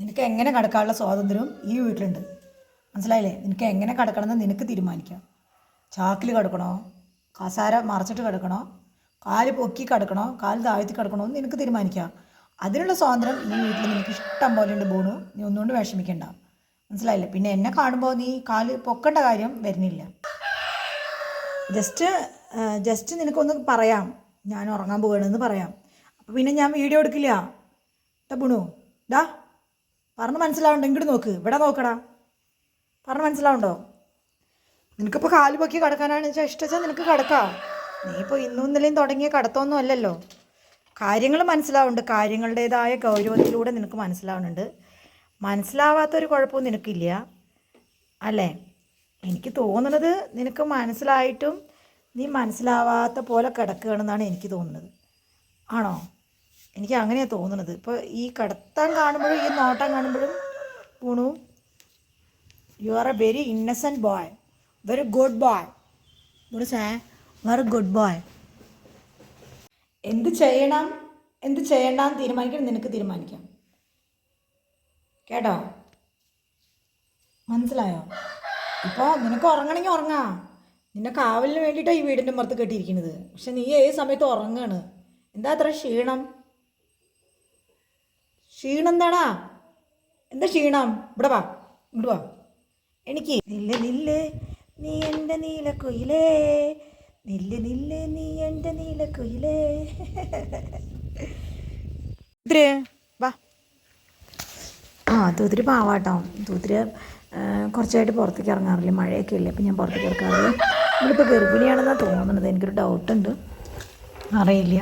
നിനക്ക് എങ്ങനെ കടക്കാനുള്ള സ്വാതന്ത്ര്യവും ഈ വീട്ടിലുണ്ട്. മനസ്സിലായില്ലേ? നിനക്ക് എങ്ങനെ കടക്കണമെന്ന് നിനക്ക് തീരുമാനിക്കാം. ചാക്കിൽ കടക്കണോ? കസാര മറച്ചിട്ട് കിടക്കണോ? കാൽ പൊക്കി കിടക്കണോ? കാൽ താഴ്ത്തി കിടക്കണോ എന്ന് നിനക്ക് തീരുമാനിക്കാം. അതിനുള്ള സ്വാതന്ത്ര്യം ഈ വീട്ടിൽ നിനക്ക് ഇഷ്ടം പോലെ ഉണ്ട് ബോണു. നീ ഒന്നുകൊണ്ട് വിഷമിക്കണ്ട. മനസ്സിലായില്ലേ? പിന്നെ എന്നെ കാണുമ്പോൾ നീ കാൽ പൊക്കേണ്ട കാര്യം വരുന്നില്ല. ജസ്റ്റ് ജസ്റ്റ് നിനക്കൊന്ന് പറയാം. ഞാൻ ഉറങ്ങാൻ പോകണമെന്ന് പറയാം. അപ്പോൾ പിന്നെ ഞാൻ വീഡിയോ എടുക്കില്ല. ട്ടാ ബുണു. ഡാ പറഞ്ഞ് മനസ്സിലാവണ്ടോ ഇങ്ങോട്ട് നോക്ക്. ഇവിടെ നോക്കടാ. പറഞ്ഞ് മനസ്സിലാവുണ്ടോ? നിനക്കിപ്പോൾ കാൽ പൊക്കി കിടക്കാനാണ് വെച്ചാൽ ഇഷ്ടം നിനക്ക് കിടക്കാം. നീ ഇപ്പോൾ ഇന്നും ഇന്നലെയും തുടങ്ങിയ കടത്തൊന്നും അല്ലല്ലോ. കാര്യങ്ങൾ മനസ്സിലാവുന്നുണ്ട് കാര്യങ്ങളുടേതായ ഗൗരവത്തിലൂടെ നിനക്ക് മനസ്സിലാവുന്നുണ്ട് മനസ്സിലാവാത്തൊരു കുഴപ്പവും നിനക്കില്ല. അല്ലേ? എനിക്ക് തോന്നുന്നത് നിനക്ക് മനസ്സിലായിട്ടും നീ മനസ്സിലാവാത്ത പോലെ കിടക്കുകയാണെന്നാണ് എനിക്ക് തോന്നുന്നത്. ആണോ? എനിക്ക് അങ്ങനെയാണ് തോന്നുന്നത് ഇപ്പോൾ ഈ കടത്താൻ കാണുമ്പോഴും ഈ നോട്ടം കാണുമ്പോഴും പൂണു. You are a very innocent boy very good boy മുറിസേ very good boy എന്ത് ചെയ്യണം? എന്ത് ചെയ്യണ്ടെന്ന് തീരുമാനിക്കണം നിനക്ക് തീരുമാനിക്കാം. കേട്ടോ? മനസ്സിലായോ? ഇപ്പോൾ നിനക്ക് ഉറങ്ങണമെങ്കിൽ ഉറങ്ങാം. നിന്നെ കാവലിന് വേണ്ടിയിട്ടാണ് ഈ വീടിന്റെ പുറത്ത് കെട്ടിയിരിക്കുന്നത്. പക്ഷെ നീ ഏത് സമയത്ത് ഉറങ്ങാണ്. എന്താ അത്ര ക്ഷീണം? ക്ഷീണം എന്താ ക്ഷീണം? ഇവിടെ വാ ഇങ്ങോട്ട് വാ. എനിക്ക് നില്ല് നില്ല് നീ എന്റെ നീലക്കുയിലേ നില്ല് നില്ല് നീ എന്റെ നീലക്കുയിലേ ഇത്തിരി വാ. ആ തൂത്തിരി പാവാട്ടോ. തൂത്തിരി കുറച്ചായിട്ട് പുറത്തേക്ക് ഇറങ്ങാറില്ല? മഴയൊക്കെ ഇല്ലേ അപ്പം ഞാൻ പുറത്തേക്ക് ഇറക്കാറില്ല. ഇവളിപ്പോൾ ഗർഭിണിയാണെന്നാണ് തോന്നുന്നത് എനിക്കൊരു ഡൗട്ടുണ്ട്. അറിയില്ല.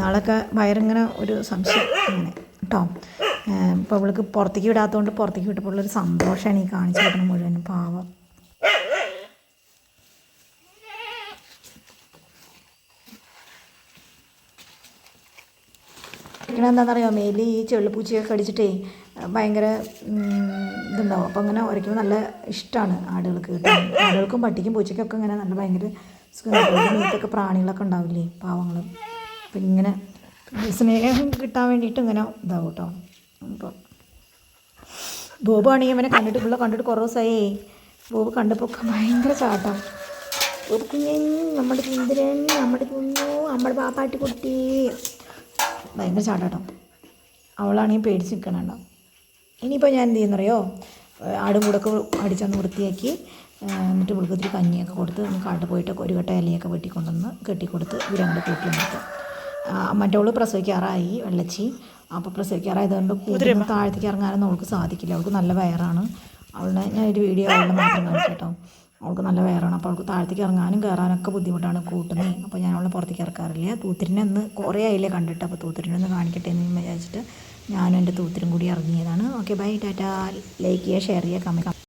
നാളൊക്കെ വയറിങ്ങനെ ഒരു സംശയം. അങ്ങനെ. കേട്ടോ. ഇപ്പോൾ അവൾക്ക് പുറത്തേക്ക് വിടാത്തതുകൊണ്ട് പുറത്തേക്ക് വിട്ടപ്പോൾ ഉള്ളൊരു സന്തോഷമാണ് ഈ കാണിച്ചു കിട്ടണം മുഴുവനും പാവം. ഇങ്ങനെ എന്താണെന്നറിയോ മേലി ഈ ചെള്ളിപ്പൂച്ചയൊക്കെ കടിച്ചിട്ടേ ഭയങ്കര ഇതുണ്ടാവും. അപ്പോൾ അങ്ങനെ ഉരയ്ക്കുമ്പോൾ നല്ല ഇഷ്ടമാണ് ആടുകൾക്ക് കേട്ടോ. ആടുകൾക്കും പട്ടിക്കും പൂച്ചയ്ക്കൊക്കെ ഇങ്ങനെ നല്ല ഭയങ്കര മീത്തൊക്കെ പ്രാണികളൊക്കെ ഉണ്ടാവില്ലേ പാവങ്ങൾ അപ്പം ഇങ്ങനെ സ്നേഹം കിട്ടാൻ വേണ്ടിയിട്ട് ഇങ്ങനെ ഇതാവും കേട്ടോ അപ്പോൾ ബോബ് ആണെങ്കിൽ ഇവനെ കണ്ടിട്ട് പിള്ള കണ്ടിട്ട് കുറേ ദിവസമായി. ബോബ് കണ്ടപ്പോൾ ഭയങ്കര ചാട്ടം. ബോബ് കുഞ്ഞൻ നമ്മുടെ ചുന്ദരൻ നമ്മുടെ കുഞ്ഞു നമ്മുടെ പാപ്പാട്ടി കുട്ടി. ഭയങ്കര ചാട്ടാട്ടോ. അവളാണെങ്കിൽ പേടിച്ച് നിൽക്കണുണ്ടോ ഇനിയിപ്പോൾ ഞാൻ എന്ത് ചെയ്യുന്നറിയോ? ആടും കൂടൊക്കെ അടിച്ചൊന്ന് വൃത്തിയാക്കി എന്നിട്ട് പുളുക്കത്തിരി കഞ്ഞിയൊക്കെ കൊടുത്ത് നമുക്ക് ആട്ട് പോയിട്ട് ഒരു കട്ട ഇലയൊക്കെ വെട്ടിക്കൊണ്ടുവന്ന് കെട്ടിക്കൊടുത്ത് ഇവരങ്ങോട്ട് കൂട്ടിൽ നിർത്തും. മറ്റവൾ പ്രസവിക്കാറായി വെള്ളച്ചി. അപ്പോൾ പ്രസവിക്കാറായതുകൊണ്ട് കൂടുതൽ താഴത്തേക്ക് ഇറങ്ങാനൊന്നും അവൾക്ക് സാധിക്കില്ല. അവൾക്ക് നല്ല വയറാണ്. അവളുടെ ഞാൻ ഒരു വീഡിയോ അവളുടെ മാത്രം കാണിച്ചിട്ടോ കേട്ടോ. അവൾക്ക് നല്ല വയറാണ്. അപ്പോൾ അവൾക്ക് താഴത്തേക്ക് ഇറങ്ങാനും കയറാനൊക്കെ ബുദ്ധിമുട്ടാണ് കൂട്ടുന്നത്. അപ്പോൾ ഞാൻ അവളെ പുറത്തേക്ക് ഇറക്കാറില്ല. തൂത്തിരിനെ ഒന്ന് കുറേ ആയില്ലേ കണ്ടിട്ട്. അപ്പോൾ തൂത്തിരിനെ ഒന്ന് കാണിക്കട്ടെ എന്ന് വിചാരിച്ചിട്ട് ഞാനും എന്റെ തൂത്തിരും കൂടി ഇറങ്ങിയതാണ്. Okay bye tata. ലൈക്ക് ചെയ്യുക ഷെയർ ചെയ്യുക കമന്റ്